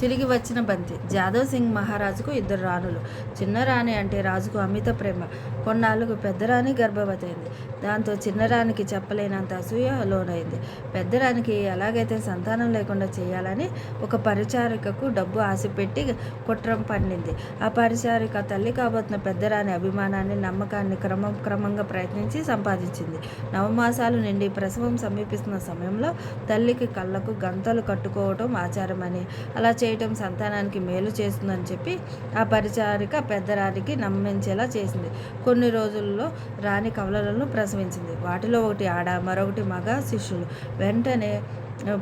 తిరిగి వచ్చిన బంతి. జాదవ్ సింగ్ మహారాజుకు ఇద్దరు రాణులు. చిన్న రాణి అంటే రాజుకు అమిత ప్రేమ. కొన్నాళ్ళకు పెద్ద రాణి గర్భవతి అయింది దాంతో చిన్న రాణికి చెప్పలేనంత అసూయ లోనైంది. పెద్ద రాణికి ఎలాగైతే సంతానం లేకుండా చేయాలని ఒక పరిచారికకు డబ్బు ఆశపెట్టి కుట్రం పండింది ఆ పరిచారిక తల్లి కాబోతున్న పెద్ద రాణి అభిమానాన్ని నమ్మకాన్ని క్రమం క్రమంగా ప్రయత్నించి సంపాదించింది. నవమాసాలు నిండి ప్రసవం సమీపిస్తున్న సమయంలో తల్లికి కళ్ళకు గంతలు కట్టుకోవటం ఆచారమని అలా చేయటం సంతానానికి మేలు చేస్తుందని చెప్పి ఆ పరిచారిక పెద్దరానికి నమ్మించేలా చేసింది. కొన్ని రోజుల్లో రాణి కవలలను ప్రసవించింది. వాటిలో ఒకటి ఆడ మరొకటి మగ శిష్యులు. వెంటనే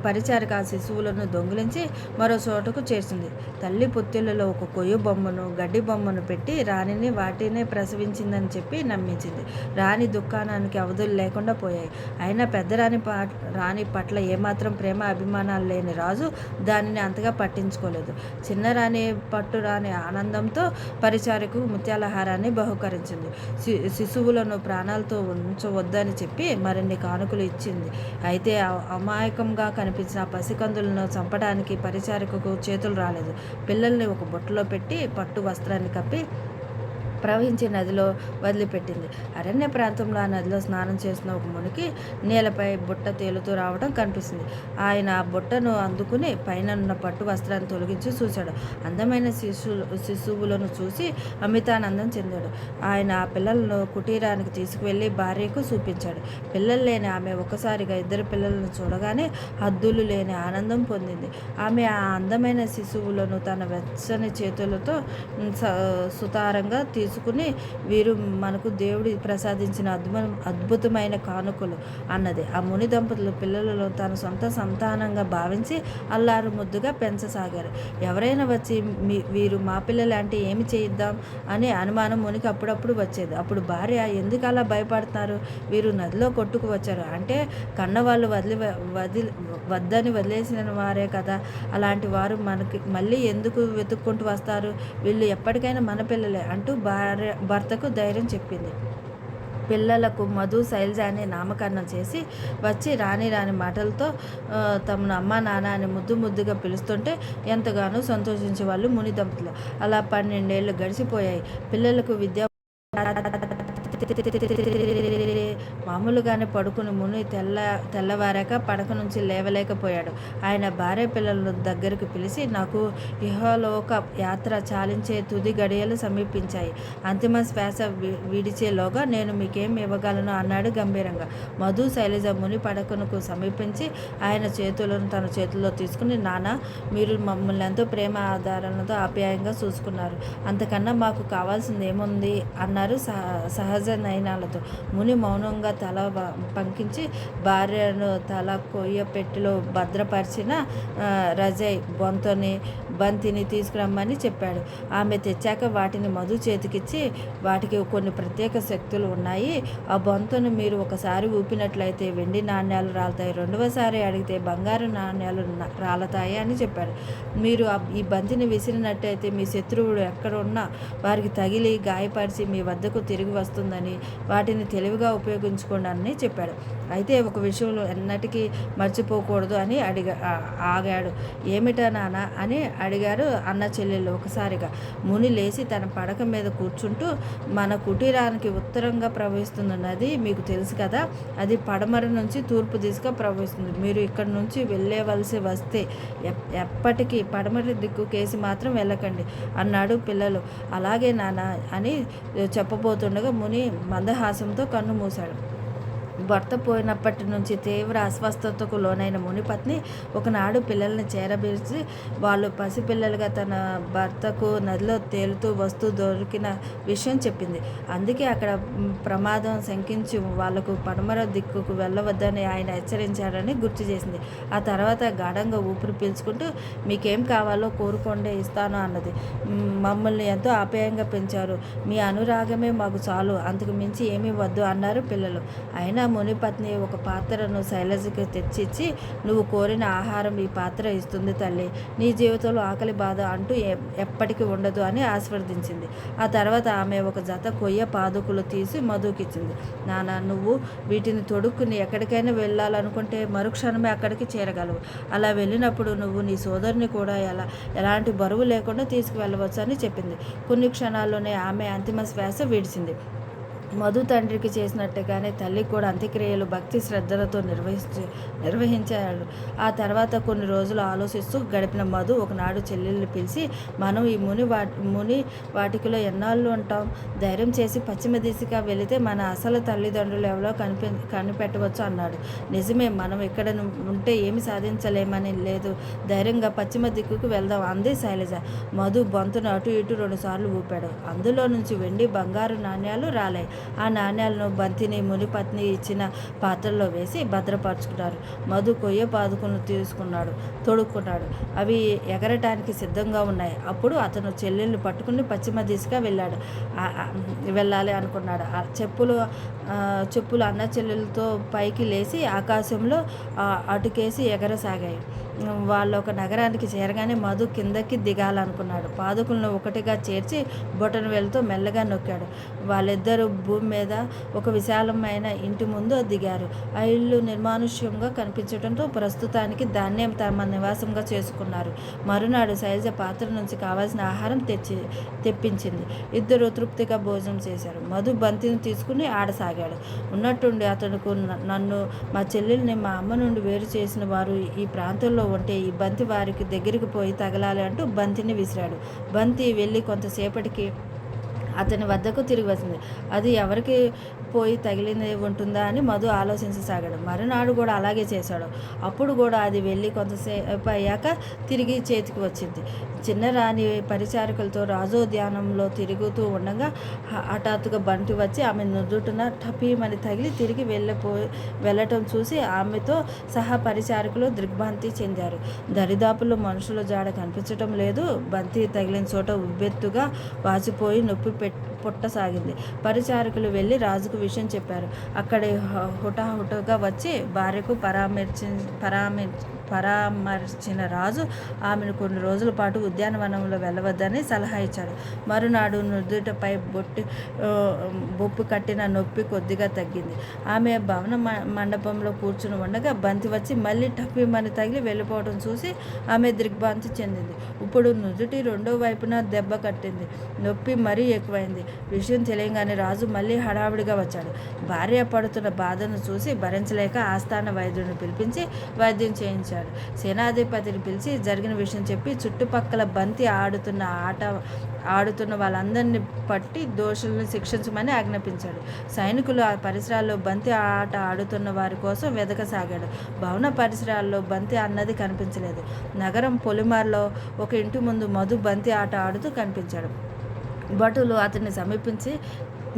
పరిచారిక ఆ శిశువులను దొంగిలించి మరో చోటకు చేర్చింది. తల్లి పుత్తిళ్ళలో ఒక కొయ్య బొమ్మను గడ్డి బొమ్మను పెట్టి రాణిని వాటినే ప్రసవించిందని చెప్పి నమ్మించింది. రాణి దుకాణానికి అవధులు లేకుండా పోయాయి. అయినా పెద్ద రాణి పా రాణి పట్ల ఏమాత్రం ప్రేమ అభిమానాలు లేని రాజు దానిని అంతగా పట్టించుకోలేదు. చిన్న రాణి పట్టు రాని ఆనందంతో పరిచారకు ముత్యాలహారాన్ని బహుకరించింది. శి శిశువులను ప్రాణాలతో ఉంచవద్దని చెప్పి మరిన్ని కానుకలు ఇచ్చింది. అయితే అమాయకంగా కనిపించిన ఆ పసికందులను చంపడానికి పరిచారికకు చేతులు రాలేదు. పిల్లల్ని ఒక బుట్టలో పెట్టి పట్టు వస్త్రాన్ని కప్పి ప్రవహించే నదిలో వదిలిపెట్టింది. అరణ్య ప్రాంతంలో ఆ నదిలో స్నానం చేసిన ఒక మునికి నేలపై బుట్ట తేలుతూ రావడం కనిపిస్తుంది. ఆయన ఆ బుట్టను అందుకుని పైన ఉన్న పట్టు వస్త్రాన్ని తొలగించి చూశాడు. అందమైన శిశువు శిశువులను చూసి అమితానందం చెందాడు. ఆయన ఆ పిల్లలను కుటీరానికి తీసుకువెళ్ళి భార్యకు చూపించాడు. పిల్లలు లేని ఆమె ఒక్కసారిగా ఇద్దరు పిల్లలను చూడగానే హద్దులు లేని ఆనందం పొందింది. ఆమె ఆ అందమైన శిశువులను తన వెచ్చని చేతులతో సుతారంగా స- సుతారంగా వీరు మనకు దేవుడి ప్రసాదించిన అద్భుత అద్భుతమైన కానుకలు అన్నది. ఆ ముని దంపతులు పిల్లలలో తన సొంత సంతానంగా భావించి అల్లారు ముద్దుగా పెంచసాగారు. ఎవరైనా వచ్చి మీ వీరు మా పిల్లలు అంటే ఏమి చేయిద్దాం అనే అనుమానం మునికి అప్పుడప్పుడు వచ్చేది. అప్పుడు భార్య ఎందుకు అలా భయపడుతున్నారు? వీరు నదిలో కొట్టుకు వచ్చారు. అంటే కన్నవాళ్ళు వదిలి వదిలి వద్దని వదిలేసిన వారే కదా. అలాంటి వారు మనకి మళ్ళీ ఎందుకు వెతుక్కుంటూ వస్తారు? వీళ్ళు ఎప్పటికైనా మన పిల్లలే అంటూ భార్య భర్తకు ధైర్యం చెప్పింది. పిల్లలకు మధు శైలజ అనే నామకరణం చేసి వచ్చి రాని రాని మాటలతో తమను అమ్మ నాన్న అని ముద్దు ముద్దుగా పిలుస్తుంటే ఎంతగానో సంతోషించే వాళ్ళు ముని దంపతులు అలా పన్నెండేళ్ళు గడిచిపోయాయి. పిల్లలకు విద్యా మామూలుగానే పడుకుని ముని తెల్ల తెల్లవారాక పడక నుంచి లేవలేకపోయాడు. ఆయన భార్య పిల్లలను దగ్గరకు పిలిచి నాకు ఇహలోక యాత్ర చాలించే తుది గడియలు సమీపించాయి. అంతిమ శ్వాస వి- విడిచేలోగా నేను మీకేం ఇవ్వగలను? అన్నాడు గంభీరంగా. మధు శైలజ ముని పడకనుకు సమీపించి ఆయన చేతులను తన చేతుల్లో తీసుకుని నాన్న మీరు మమ్మల్ని ఎంతో ప్రేమ ఆధారాలతో ఆప్యాయంగా చూసుకున్నారు. అంతకన్నా మాకు కావాల్సింది ఏముంది అన్నారు సహ సహజ నయనాలతో ముని మౌనంగా తల పంకించి భార్యను తల కొయ్య పెట్టెలో భద్రపరిచిన రజయ్ బొంతని బంతిని తీసుకురమ్మని చెప్పాడు. ఆమె తెచ్చాక వాటిని మధు చేతికిచ్చి వాటికి కొన్ని ప్రత్యేక శక్తులు ఉన్నాయి. ఆ బొంతను మీరు ఒకసారి ఊపినట్లయితే వెండి నాణ్యాలు రాలుతాయి. రెండవసారి అడిగితే బంగారు నాణ్యాలు రాలతాయి అని చెప్పాడు. మీరు ఈ బంతిని విసిరినట్టయితే మీ శత్రువుడు ఎక్కడ ఉన్నా వారికి తగిలి గాయపరిచి మీ వద్దకు తిరిగి వస్తుందని వాటిని తెలివిగా ఉపయోగించుకోండి అని చెప్పాడు. అయితే ఒక విషయంలో ఎన్నటికీ మర్చిపోకూడదు అని అడిగా ఆగాడు. ఏమిటా నాన్న అని అడిగారు అన్న చెల్లెళ్ళు ఒకసారిగా. ముని లేచి తన పడక మీద కూర్చుంటూ మన కుటీరానికి ఉత్తరంగా ప్రవహిస్తున్న నది మీకు తెలుసు కదా అది పడమర నుంచి తూర్పు దిశగా ప్రవహిస్తుంది. మీరు ఇక్కడ నుంచి వెళ్ళేవలసి వస్తే ఎప్పటికీ పడమర దిక్కు కేసి మాత్రం వెళ్ళకండి అన్నాడు పిల్లలు. అలాగే నాన్న అని చెప్పబోతుండగా ముని మందహాసంతో కన్ను మూశాడు. భర్త పోయినప్పటి నుంచి తీవ్ర అస్వస్థతకు లోనైన మునిపత్ని ఒకనాడు పిల్లల్ని చేరబీర్చి వాళ్ళు పసిపిల్లలుగా తన భర్తకు నదిలో తేలుతూ వస్తూ దొరికిన విషయం చెప్పింది. అందుకే అక్కడ ప్రమాదం శంకించి వాళ్ళకు పడమర దిక్కుకు వెళ్ళవద్దని ఆయన హెచ్చరించారని గుర్తు చేసింది. ఆ తర్వాత గాఢంగా ఊపిరి పీల్చుకుంటూ మీకేం కావాలో కోరుకోండి ఇస్తాను అన్నది. మమ్మల్ని ఎంతో ఆప్యాయంగా పెంచారు. మీ అనురాగమే మాకు చాలు అంతకు మించి ఏమీ వద్దు అన్నారు పిల్లలు. అయినా మునిపత్ని ఒక పాత్రను శైలజకి తెచ్చిచ్చి నువ్వు కోరిన ఆహారం ఈ పాత్ర ఇస్తుంది తల్లి. నీ జీవితంలో ఆకలి బాధ అంటూ ఎప్పటికీ ఉండదు అని ఆశీర్వదించింది. ఆ తర్వాత ఆమె ఒక జత కొయ్య పాదుకులు తీసి మధుకిచ్చింది. నాన్న నువ్వు వీటిని తొడుక్కుని ఎక్కడికైనా వెళ్ళాలనుకుంటే మరుక్షణమే అక్కడికి చేరగలవు. అలా వెళ్ళినప్పుడు నువ్వు నీ సోదరుని కూడా ఎలా ఎలాంటి బరువు లేకుండా తీసుకువెళ్ళవచ్చు అని చెప్పింది. కొన్ని క్షణాల్లోనే ఆమె అంతిమ శ్వాస విడిచింది. మధు తండ్రికి చేసినట్టుగానే తల్లి కూడా అంత్యక్రియలు భక్తి శ్రద్ధలతో నిర్వహించి నిర్వహించాడు. ఆ తర్వాత కొన్ని రోజులు ఆలోచిస్తూ గడిపిన మధు ఒకనాడు చెల్లెల్ని పిలిచి మనం ఈ ముని వా ముని వాటికిలో ఎన్నాళ్ళు ఉంటాం? ధైర్యం చేసి పశ్చిమ దిశగా వెళితే మన అసలు తల్లిదండ్రులు ఎవరో కనిపి కనిపెట్టవచ్చు అన్నాడు. నిజమే మనం ఇక్కడ ఉంటే ఏమి సాధించలేమని లేదు. ధైర్యంగా పశ్చిమ దిక్కుకు వెళ్దాం అంది శైలజ. మధు బొంతును అటు ఇటు రెండుసార్లు ఊపాడు. అందులో నుంచి వెండి బంగారు నాణ్యాలు రాలాయి ఆ నాణ్యాలను బంతిని మునిపత్ని ఇచ్చిన పాత్రలో వేసి భద్రపరుచుకున్నారు. మధు కొయ్య పాదుకును తీసుకున్నాడు తొడుక్కున్నాడు. అవి ఎగరటానికి సిద్ధంగా ఉన్నాయి. అప్పుడు అతను చెల్లెల్ని పట్టుకుని పశ్చిమ దిశగా వెళ్ళాడు. వెళ్ళాలి అనుకున్నాడు. ఆ చెప్పులు చెప్పులు అన్న చెల్లెలతో పైకి లేచి ఆకాశంలో అటుకేసి ఎగరసాగాయి. వాళ్ళు ఒక నగరానికి చేరగానే మధు కిందకి దిగాలనుకున్నాడు. పాదుకులను ఒకటిగా చేర్చి బొటన వేలుతో మెల్లగా నొక్కాడు. వాళ్ళిద్దరూ భూమి మీద ఒక విశాలమైన ఇంటి ముందు దిగారు. ఆ ఇల్లు నిర్మానుష్యంగా కనిపించడంతో ప్రస్తుతానికి దాన్నే తమ నివాసంగా చేసుకున్నారు. మరునాడు శైలజ పాత్ర నుంచి కావాల్సిన ఆహారం తెచ్చి తెప్పించింది. ఇద్దరు తృప్తిగా భోజనం చేశారు. మధు బంతిని తీసుకుని ఆడసాగాడు ఉన్నట్టుండి అతనుకు నన్ను మా చెల్లెల్ని మా అమ్మ నుండి వేరు చేసిన వారు ఈ ప్రాంతంలో ఉంటే ఈ బంతి వారికి దగ్గరికి పోయి తగలాలి అంటూ బంతిని విసిరాడు. బంతి వెళ్ళి కొంతసేపటికి అతని వద్దకు తిరిగి వచ్చింది. అది ఎవరికి పోయి తగిలింది ఉంటుందా అని మధు ఆలోచించసాగాడు. మరునాడు కూడా అలాగే చేశాడు. అప్పుడు కూడా అది వెళ్ళి కొంతసేపు అయ్యాక తిరిగి చేతికి వచ్చింది. చిన్నరాణి పరిచారకులతో రాజు ధ్యానంలో తిరుగుతూ ఉండగా హ- హఠాత్తుగా బంటి వచ్చి ఆమె నుదుటున టపీమని తగిలి తిరిగి వెళ్ళిపో వెళ్ళటం చూసి ఆమెతో సహా పరిచారకులు దిగ్భ్రాంతి చెందారు. దరిదాపుల్లో మనుషుల జాడ కనిపించటం లేదు. బంతి తగిలిన చోట ఉబ్బెత్తుగా వాచిపోయి నొప్పి పెట్ పుట్టసాగింది పరిచారకులు వెళ్ళి రాజుకు విషయం చెప్పారు. అక్కడ హుటాహుటగా వచ్చి భార్యకు పరామర్శి పరామర్శ పరామర్శించిన రాజు ఆమెను కొన్ని రోజుల పాటు ఉద్యానవనంలో వెళ్ళవద్దని సలహా ఇచ్చాడు. మరునాడు నుదుటపై బొట్టి బొప్పు కట్టిన నొప్పి కొద్దిగా తగ్గింది. ఆమె భవన మ- మండపంలో కూర్చుని ఉండగా బంతి వచ్చి మళ్ళీ టప్పిమని తగిలి వెళ్ళిపోవడం చూసి ఆమె దిగ్భ్రాంతి చెందింది. ఇప్పుడు నుదుటి రెండో వైపున దెబ్బ కట్టింది. నొప్పి మరీ ఎక్కువైంది. విషయం తెలియగానే రాజు మళ్ళీ హడావిడిగా వచ్చాడు. భార్య పడుతున్న బాధను చూసి భరించలేక ఆస్థాన వైద్యుడిని పిలిపించి వైద్యం చేయించాడు సేనాధిపతిని పిలిచి జరిగిన విషయం చెప్పి చుట్టుపక్కల బంతి ఆడుతున్న ఆట ఆడుతున్న వాళ్ళందరినీ పట్టి దోషులను శిక్షించమని ఆజ్ఞాపించాడు. సైనికులు ఆ పరిసరాల్లో బంతి ఆట ఆడుతున్న వారి కోసం వెదకసాగాడు. భవన పరిసరాల్లో బంతి అన్నది కనిపించలేదు. నగరం పొలిమార్లో ఒక ఇంటి ముందు మధు బంతి ఆట ఆడుతూ కనిపించాడు. భటులు అతన్ని సమీపించి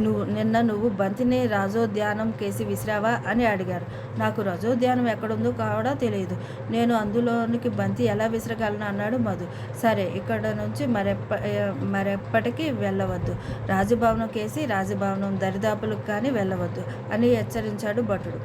నువ్వు నిన్న నువ్వు బంతిని రాజోద్యానం కేసి విసిరావా అని అడిగారు. నాకు రజోద్యానం ఎక్కడుందో కూడా తెలియదు. నేను అందులోనికి బంతి ఎలా విసరగలను అన్నాడు మధు. సరే ఇక్కడ నుంచి మరెప్ప మరెప్పటికీ వెళ్ళవద్దు. రాజభవనం కేసి రాజభవనం దరిదాపులకు కానీ వెళ్ళవద్దు అని హెచ్చరించాడు భటుడు.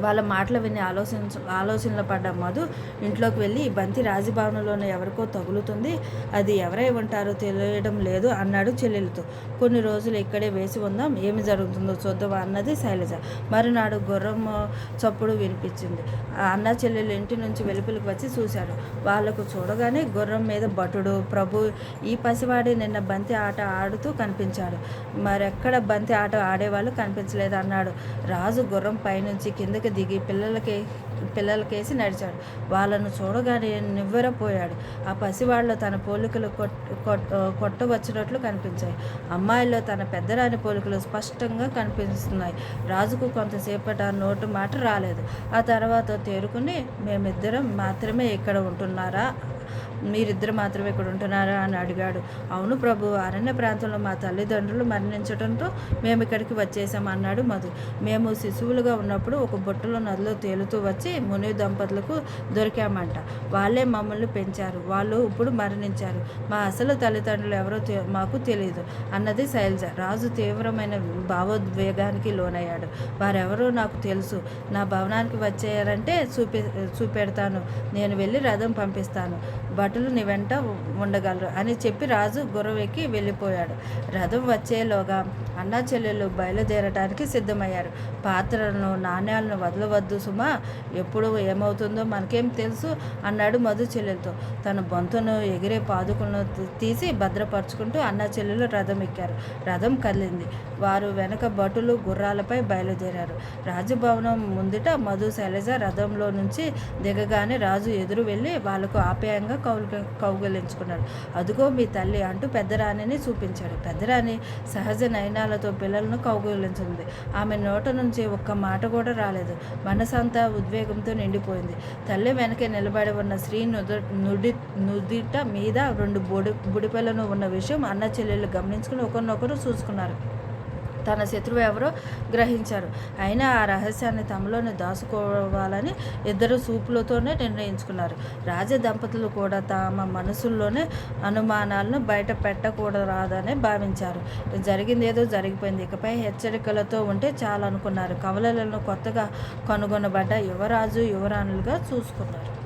వాళ్ళ మాటలు విని ఆలోచించ ఆలోచనలో పడ్డ మధు ఇంట్లోకి వెళ్ళి ఈ బంతి రాజభవనంలోనే ఎవరికో తగులుతుంది. అది ఎవరై ఉంటారో తెలియడం లేదు అన్నాడు చెల్లెలతో. కొన్ని రోజులు ఇక్కడే వేసి ఉందాం. ఏమి జరుగుతుందో చూద్దాం అన్నది శైలజ. మరునాడు గుర్రం చప్పుడు వినిపించింది. ఆ అన్న చెల్లెలు ఇంటి నుంచి వెలుపలికి వచ్చి చూశాడు. వాళ్ళకు చూడగానే గుర్రం మీద భటుడు ప్రభు ఈ పసివాడే నిన్న బంతి ఆట ఆడుతూ కనిపించాడు. మరెక్కడ బంతి ఆట ఆడేవాళ్ళు కనిపించలేదు అన్నాడు. రాజు గుర్రం పైనుంచి కిందకి దిగి పిల్లలకి పిల్లలకేసి నడిచాడు. వాళ్ళను చూడగానే నివ్వెరపోయాడు. ఆ పసివాళ్ళలో తన పోలికలు కొట్టవచ్చినట్లు కనిపించాయి. అమ్మాయిల్లో తన పెద్దరాని పోలికలు స్పష్టంగా కనిపిస్తున్నాయి. రాజుకు కొంతసేపట నోటు మాట రాలేదు. ఆ తర్వాత తేరుకుని మేమిద్దరం మాత్రమే ఇక్కడ ఉంటున్నారా? మీరిద్దరు మాత్రమే ఇక్కడ ఉంటున్నారా అని అడిగాడు. అవును ప్రభు అరణ్య ప్రాంతంలో మా తల్లిదండ్రులు మరణించడంతో మేము ఇక్కడికి వచ్చేసాం అన్నాడు మధు. మేము శిశువులుగా ఉన్నప్పుడు ఒక బుట్టలో నదిలో తేలుతూ వచ్చి ముని దంపతులకు దొరికామంట. వాళ్ళే మమ్మల్ని పెంచారు. వాళ్ళు ఇప్పుడు మరణించారు. మా అసలు తల్లిదండ్రులు ఎవరో మాకు తెలియదు అన్నది శైలజ రాజు తీవ్రమైన భావోద్వేగానికి లోనయ్యాడు. వారెవరో నాకు తెలుసు. నా భవనానికి వచ్చారంటే చూపి చూపెడతాను. నేను వెళ్ళి రథం పంపిస్తాను. భటులు నీ వెంట ఉండగలరు అని చెప్పి రాజు గుర్రవెక్కి వెళ్ళిపోయాడు. రథం వచ్చేలోగా అన్నా చెల్లెళ్ళు బయలుదేరటానికి సిద్ధమయ్యారు. పాత్రలను నాణ్యాలను వదలవద్దు సుమా. ఎప్పుడు ఏమవుతుందో మనకేం తెలుసు అన్నాడు మధు చెల్లెలతో. తన బొంతను ఎగిరే పాదుకులను తీసి భద్రపరుచుకుంటూ అన్నా చెల్లెలు రథం ఎక్కారు. రథం కదిలింది. వారు వెనక భటులు గుర్రాలపై బయలుదేరారు. రాజభవనం ముందుట మధు శైలజ రథంలో నుంచి దిగగానే రాజు ఎదురు వెళ్ళి వాళ్ళకు ఆప్యాయంగా కౌలు కౌగలించుకున్నాడు. అదుగో మీ తల్లి అంటూ పెద్దరాణిని చూపించాడు. పెద్దరాణి సహజ నయనాలతో పిల్లలను కౌగులించింది. ఆమె నోట నుంచి ఒక్క మాట కూడా రాలేదు. మనసంతా ఉద్వేగంతో నిండిపోయింది. తల్లి వెనకే నిలబడి ఉన్న స్త్రీ నుద నుడి నుదిట మీద రెండు బుడి బుడిపెలను ఉన్న విషయం అన్న చెల్లెళ్ళు గమనించుకుని ఒకరినొకరు చూసుకున్నారు. తన శత్రువు ఎవరో గ్రహించారు. అయినా ఆ రహస్యాన్ని తమలోనే దాచుకోవాలని ఇద్దరు సూపులతోనే నిర్ణయించుకున్నారు. రాజ దంపతులు కూడా తమ మనసుల్లోనే అనుమానాలను బయట పెట్టకూడరాదని భావించారు. జరిగింది ఏదో జరిగిపోయింది. ఇకపై హెచ్చరికలతో ఉంటే చాలనుకున్నారు. కవలలను కొత్తగా కనుగొనబడ్డ యువరాజు యువరాణులుగా చూసుకున్నారు.